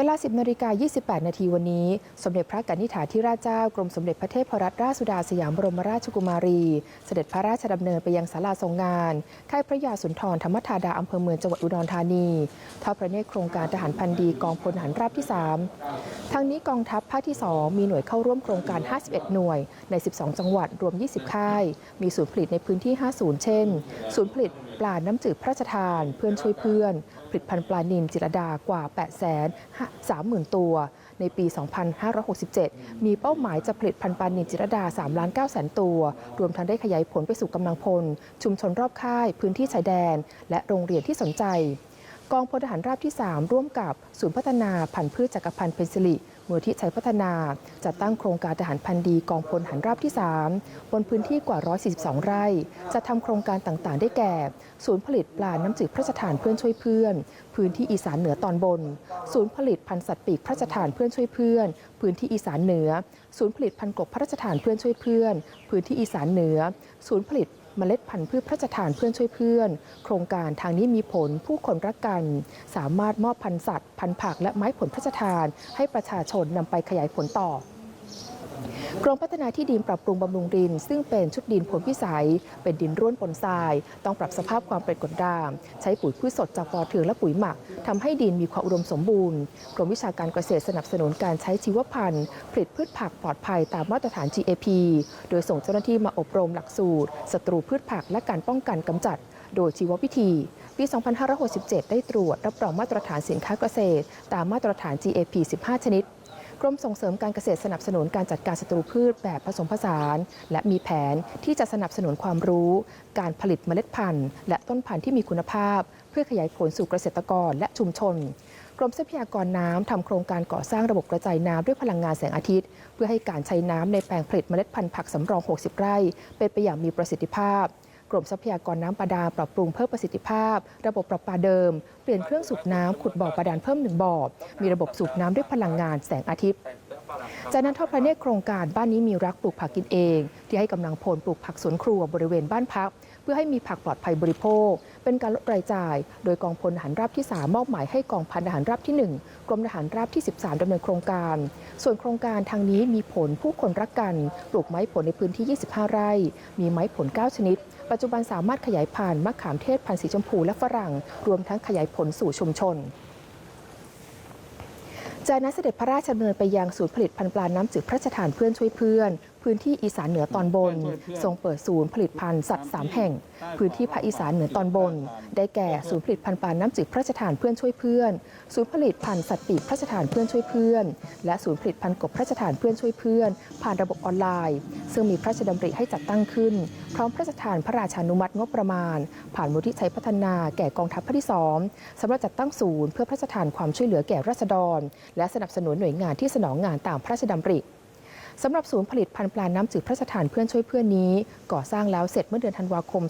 เวลา 10นาฬิกา28 นาทีวันนี้ สมเด็จพระกนิษฐาธิราชเจ้ากรมสมเด็จพระเทพรัตนราชสุดาสยามบรมราชกุมารี เสด็จพระราชดำเนินไปยังศาลาทรงงาน ค่ายพระยาสุนทรธรรมธาดาอำเภอเมืองจังหวัดอุดรธานีทอดพระเนตรโครงการทหารพันดีกองพลทหารราบที่ 3 ทั้งนี้กองทัพภาคที่ 2 มีหน่วยเข้าร่วมโครงการ 51 หน่วยใน 12 จังหวัดรวม 20 ค่าย มีศูนย์ผลิตในพื้นที่ 5 ศูนย์เช่น ศูนย์ผลิต ปลาน้ำจืดพระราชทาน เพื่อนช่วยเพื่อน ผลิตภัณฑ์ปลานิลจิรดากว่า 8 3 0 0 0 0 ตัว ในปี 2567 มีเป้าหมายจะผลิตพันธุ์ปลานิลจิรดา3ล้าน9แสนตัว รวมทั้งได้ขยายผลไปสู่กำลังพล ชุมชนรอบค่าย พื้นที่ชายแดน และโรงเรียนที่สนใจ กองพลทหารราบที่ 3 ร่วมกับศูนย์พัฒนาพันธุ์พืชจักรพันธ์เพนซิลิมูลที่ชัยพัฒนาจัดตั้งโครงการทหารพันธุ์ดีกองพลทหารราบที่ 3 บนพื้นที่กว่า 142 ไร่ จะทำโครงการต่างๆ ได้แก่ ศูนย์ผลิตปลาน้ำจืดพระราชทานเพื่อนช่วยเพื่อน พื้นที่อีสานเหนือตอนบน ศูนย์ผลิตพันธุ์สัตว์ปีกพระราชทานเพื่อนช่วยเพื่อน พื้นที่อีสานเหนือ ศูนย์ผลิตพันธุ์กบพระราชทานเพื่อนช่วยเพื่อน พื้นที่อีสานเหนือ ศูนย์ผลิต เมล็ดพันธุ์พืชพระราชทานเพื่อนช่วยเพื่อน โครงการทางนี้มีผลผู้คนรักกัน สามารถมอบพันธุ์สัตว์ พันธุ์ผักและไม้ผลพระราชทาน ให้ประชาชนนำไปขยายผลต่อ กรมพัฒนาที่ดินปรับปรุงบำรุงดิน ซึ่งเป็นชุดดินผลพิสัย เป็นดินร่วนปนทราย ต้องปรับสภาพความเป็นกรดด่างใช้ปุ๋ยพืชสดจากปอเทืองและปุ๋ยหมักทำให้ดินมีความอุดมสมบูรณ์กรมวิชาการเกษตรสนับสนุนการใช้ชีวพันธุ์ผลิตพืชผักปลอดภัยตามมาตรฐาน GAP โดยส่งเจ้าหน้าที่มาอบรมหลักสูตรศัตรูพืชผักและการป้องกันกำจัด โดยชีววิธีปี 2567 ได้ตรวจรับรองมาตรฐานสินค้าเกษตร ตามมาตรฐาน GAP 15 ชนิด กรมส่งเสริมการเกษตรสนับสนุนการจัดการศัตรูพืชแบบผสมผสาน และมีแผนที่จะสนับสนุนความรู้ การผลิตเมล็ดพันธุ์ และต้นพันธุ์ที่มีคุณภาพ เพื่อขยายผลสู่เกษตรกรและชุมชนกรมทรัพยากรน้ำทำโครงการก่อสร้างระบบกระจายน้ำด้วยพลังงานแสงอาทิตย์ เพื่อให้การใช้น้ำในแปลงผลิตเมล็ดพันธุ์ผักสำรอง 60 ไร่ เป็นไปอย่างมีประสิทธิภาพ กรมทรัพยากรน้ำบาดาปรับปรุงเพิ่มประสิทธิภาพ ระบบประปาเดิม เปลี่ยนเครื่องสูบน้ำขุดบ่อบาดาลเพิ่มหนึ่งบ่อ มีระบบสูบน้ำด้วยพลังงานแสงอาทิตย์จากนั้นทอดพระเนตรโครงการบ้านนี้มีรักปลูกผักกินเอง ที่ให้กำลังพลปลูกผักสวนครัวบริเวณบ้านพัก เพื่อให้มีผักปลอดภัยบริโภค เป็นการลดรายจ่าย โดยกองพลทหารราบที่ 3 มอบหมายให้กองพันทหารราบที่ 1 กรมทหารราบที่ 13ดำเนินโครงการ ส่วนโครงการทางนี้มีผลผู้คนรักกัน ปลูกไม้ผลในพื้นที่ 25 ไร่ มีไม้ผล 9 ชนิด ปัจจุบันสามารถขยายพันธุ์มะขามเทศพันธุ์สีชมพูและฝรั่ง รวมทั้งขยายผลสู่ชุมชนจากนั้นเสด็จพระราชดำเนินไปยังศูนย์ผลิตพันธุ์ปลาน้ำจืดพระราชทานเพื่อนช่วยเพื่อนพื้นที่อีสานเหนือตอนบน ทรงเปิดศูนย์ผลิตพันธุ์สัตว์สามแห่ง พื้นที่ภาคอีสานเหนือตอนบน ได้แก่ศูนย์ผลิตพันธุ์ปลาน้ำจืดพระราชทานเพื่อนช่วยเพื่อน ศูนย์ผลิตพันธุ์สัตว์ปีกพระราชทานเพื่อนช่วยเพื่อน และศูนย์ผลิตพันธุ์กบพระราชทานเพื่อนช่วยเพื่อน ผ่านระบบออนไลน์ ซึ่งมีพระราชดำริให้จัดตั้งขึ้น พร้อมพระราชทานพระราชานุมัติงบประมาณ ผ่านมูลที่ใชัยพัฒนาแก่กองทัพภาคที่สองสำหรับจัดตั้งศูนย์เพื่อพระราชทานความช่วยเหลือแก่ราษฎร และสนับสนุนหน่วยงานที่สนองงานตามพระราชดำริ สำหรับศูนย์ผลิตพันธุ์ปลาน้ำจืดพระราชทานเพื่อนช่วยเพื่อนนี้ ก่อสร้างแล้วเสร็จเมื่อเดือนธันวาคม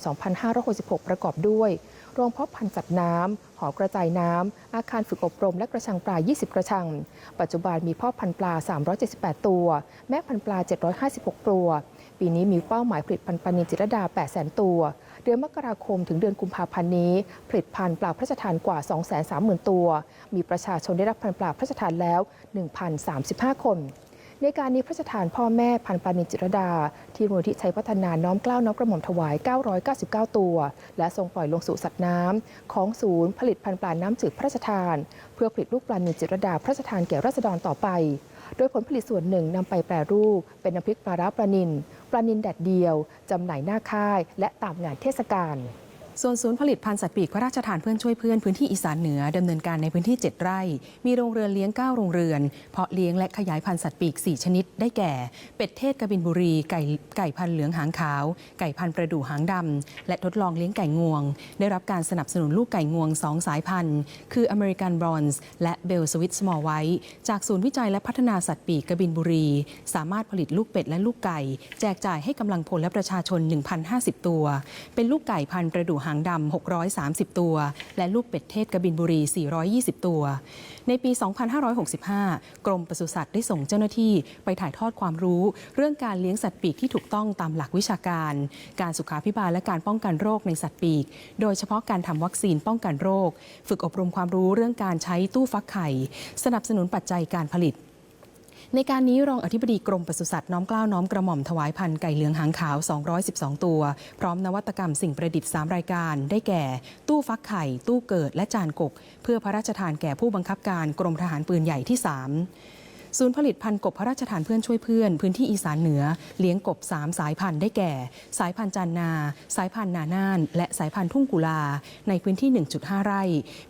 2566 ประกอบด้วยโรงเพาะพันธุ์สัตว์น้ำหอกระจายน้ำ อาคารฝึกอบรมและกระชังปลา 20 กระชัง ปัจจุบันมีพ่อพันธุ์ปลา 378 ตัว แม่พันธุ์ปลา 756 ตัว ปีนี้มีเป้าหมายผลิตพันธุ์ปลานิลจิรดา 800,000 ตัว เดือนมกราคมถึงเดือนกุมภาพันธ์นี้ ผลิตพันธุ์ปลาพระราชทานกว่า 230,000 ตัว มีประชาชนได้รับพันธุ์ปลาพระราชทานแล้ว 1,035 คน ในการนี้พระราชทานพ่อแม่พันปลานินจิรดา ที่มูลที่ชัยพัฒนาน้อมเกล้าน้อมกระหม่อมถวาย 999 ตัว และทรงปล่อยลงสู่สัตว์น้ำของศูนย์ผลิตพันปลาน้ำจืดพระราชทาน เพื่อผลิตลูกปลานินจิรดาพระราชทานแก่ราษฎรต่อไป โดยผลผลิตส่วนหนึ่งนำไปแปรรูป เป็นน้ำพริกปลาร้าปลานินปลานินแดดเดียวจำหน่ายหน้าค่าย และตามงานเทศกาล ส่วนศูนย์ผลิตพันธุ์สัตว์ปีกพระราชทานเพื่อนช่วยเพื่อนพื้นที่อีสานเหนือดำเนินการในพื้นที่ 7 ไร่ มีโรงเรือนเลี้ยง 9 โรงเรือน เพาะเลี้ยงและขยายพันธุ์สัตว์ปีก 4 ชนิด ได้แก่ เป็ดเทศกบินบุรี ไก่ไก่พันธุ์เหลืองหางขาว ไก่พันธุ์ประดู่หางดำและทดลองเลี้ยงไก่งวง ได้รับการสนับสนุนลูกไก่งวง 2 สายพันธุ์ คืออเมริกันบรอนซ์และเบลสวิตสมอลไวท์จากศูนย์วิจัยและพัฒนาสัตว์ปีกกบินบุรี สามารถผลิตลูกเป็ดและลูกไก่ แจกจ่ายให้กำลังพลและประชาชน 1,050 ตัว เป็นลูกไก่พันธุ์ประดู่หางดำ 630 ตัว และลูกเป็ดเทศกบินบุรี 420 ตัว ในปี 2565 กรมปศุสัตว์ได้ส่งเจ้าหน้าที่ไปถ่ายทอดความรู้ เรื่องการเลี้ยงสัตว์ปีกที่ถูกต้องตามหลักวิชาการ การสุขาพิบาลและการป้องกันโรคในสัตว์ปีก โดยเฉพาะการทำวัคซีนป้องกันโรค ฝึกอบรมความรู้เรื่องการใช้ตู้ฟักไข่ สนับสนุนปัจจัยการผลิต ในการนี้รองอธิบดีกรมปศุสัตว์น้อมกล้าวน้อมกระหม่อมถวายพันธุ์ไก่เหลืองหางขาว 212 ตัว พร้อมนวัตกรรมสิ่งประดิษฐ์ 3 รายการ ได้แก่ ตู้ฟักไข่ ตู้เกิดและจานกก เพื่อพระราชทานแก่ผู้บังคับการกรมทหารปืนใหญ่ที่ 3 ศูนย์ผลิตพันธุ์กบพระราชทานเพื่อนช่วยเพื่อน พื้นที่อีสานเหนือ เลี้ยงกบ 3 สายพันธุ์ได้แก่ สายพันธุ์จันนา สายพันธุ์นาน่าน และสายพันธุ์ทุ่งกุลา ในพื้นที่ 1.5 ไร่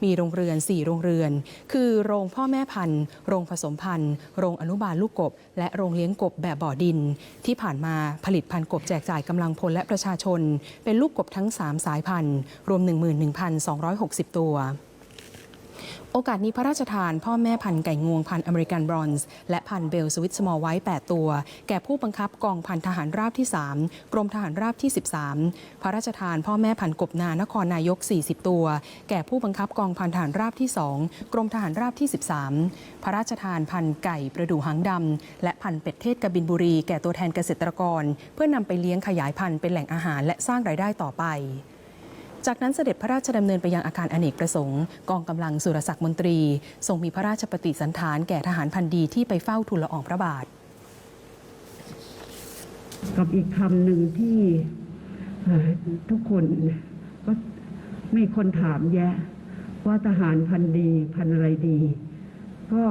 มีโรงเรือน 4 โรงเรือน คือโรงพ่อแม่พันธุ์โรงผสมพันธุ์โรงอนุบาลลูกกบ และโรงเลี้ยงกบแบบบ่อดิน ที่ผ่านมาผลิตพันธุ์กบแจกจ่ายกำลังพลและประชาชน เป็นลูกกบทั้ง 3 สายพันธุ์รวม 11,260 ตัว โอกาสนี้พระราชทานพ่อแม่พันธุ์ไก่งวงพันธุ์อเมริกันบรอนซ์ และพันธุ์เบลสวิตสมอลไว้ 8 ตัว แก่ผู้บังคับกองพันทหารราบที่ 3 กรมทหารราบที่ 13 พระราชทานพ่อแม่พันธุ์กบนานครนายก 40 ตัว แก่ผู้บังคับกองพันทหารราบที่ 2 กรมทหารราบที่ 13 พระราชทานพันธุ์ไก่ประดูหางดำและพันธุ์เป็ดเทศกบินบุรีแก่ตัวแทนเกษตรกร เพื่อนำไปเลี้ยงขยายพันธุ์เป็นแหล่งอาหารและสร้างรายได้ต่อไป จากนั้นเสด็จพระราชดำเนินไปยังอาคารอเนกประสงค์ กองกำลังสุรศักดิ์มนตรี ทรงมีพระราชปฏิสันถานแก่ทหารพันดีที่ไปเฝ้าทูลละอองพระบาท กับอีกคำหนึ่งที่ทุกคนก็มีคนถามแยะ ว่าทหารพันดีพันอะไรดี ก็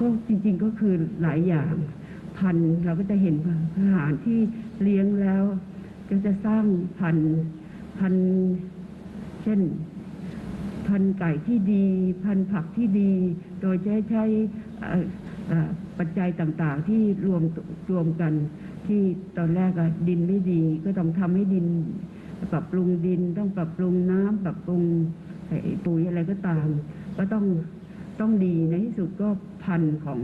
ก็จริงๆก็คือหลายอย่างพันเราก็จะเห็นทหารที่เลี้ยงแล้ว ก็จะสร้างพัน พันเช่น พันไก่ที่ดี พันผักที่ดี โดยใช้ใช้ปัจจัยต่างๆ ที่รวมรวมกันที่ตอนแรกดินไม่ดี ก็ต้องทำให้ดิน ปรับปรุงดินต้องปรับปรุงน้ำปรับปรุงไอ้ปุ๋ยอะไรก็ตาม ก็ต้องต้องดีในที่สุดก็พันของ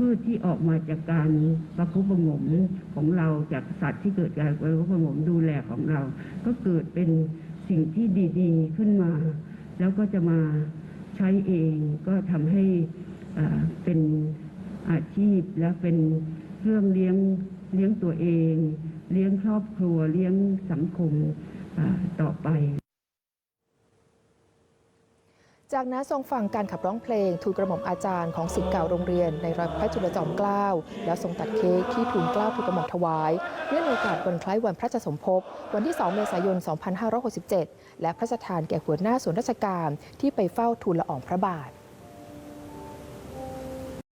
พืชที่ออกมาจากการประคุประงมของเราจากสัตว์ที่เกิดการประคุประงมดูแลของเรา ก็เกิดเป็นสิ่งที่ดีๆขึ้นมา แล้วก็จะมาใช้เองก็ทำให้เป็นอาชีพและเป็นเครื่องเลี้ยงเลี้ยงตัวเอง เลี้ยงครอบครัวเลี้ยงสังคมต่อไป จากนั้นทรงฟังการขับร้องเพลง ทูลกระหม่อมอาจารย์ของศิษย์เก่าโรงเรียนในร้อยพระจุลจอมเกล้าแล้วทรงตัดเค้กที่ทูลเกล้าทูลกระหม่อมถวายเนื่องในโอกาสวันคล้ายวันพระจสมภพวันที่ 2 เมษายน 2567 และพระราชทานแก่หัวหน้าส่วนราชการที่ไปเฝ้าทูลละอองพระบาท